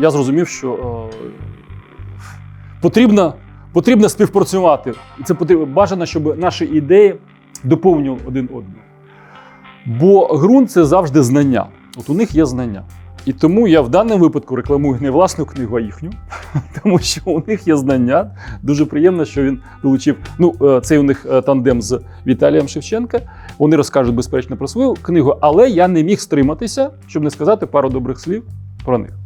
я зрозумів, що е, потрібно, потрібно співпрацювати. Це потрібно, бажано, щоб наші ідеї доповнювали один одного. Бо ґрунт це завжди знання. От у них є знання. І тому я в даному випадку рекламую не власну книгу, а їхню, тому що у них є знання. Дуже приємно, що він долучив. Ну, е, цей у них е, тандем з Віталієм Шевченка. Вони розкажуть безперечно про свою книгу, але я не міг стриматися, щоб не сказати пару добрих слів про них.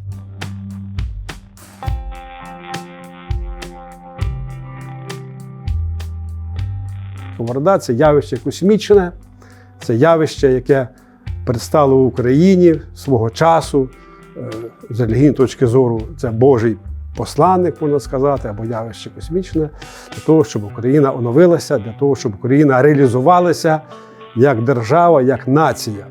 Сковорода це явище космічне, це явище, яке предстало в Україні свого часу. Е, З релігійної точки зору, це Божий посланник, можна сказати, або явище космічне, для того, щоб Україна оновилася, для того, щоб Україна реалізувалася як держава, як нація.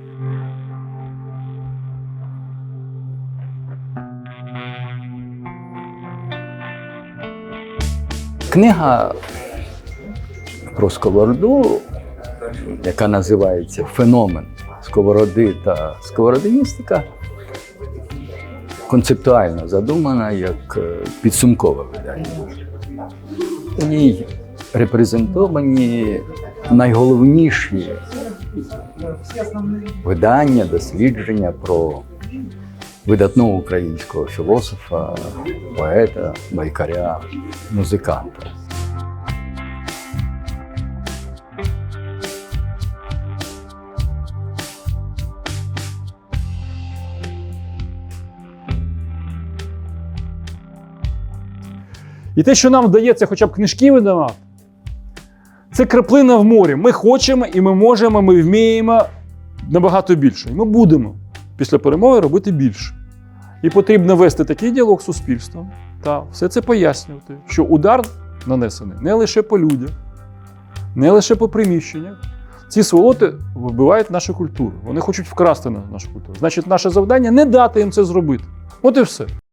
Книга про сковороду, яка називається Феномен сковороди та сковородиністика, концептуально задумана як е, підсумкове видання. У ній репрезентовані найголовніші видання, дослідження про видатного українського філософа, поета, байкаря, музиканта. І те, що нам вдається хоча б книжки видавати, це краплина в морі. Ми хочемо і ми можемо, ми вміємо набагато більше. І ми будемо після перемоги робити більше. І потрібно вести такий діалог з суспільством та все це пояснювати, що удар нанесений не лише по людях, не лише по приміщеннях. Ці сволоти вбивають нашу культуру. Вони хочуть вкрасти на- нашу культуру. Значить, наше завдання не дати їм це зробити. От і все.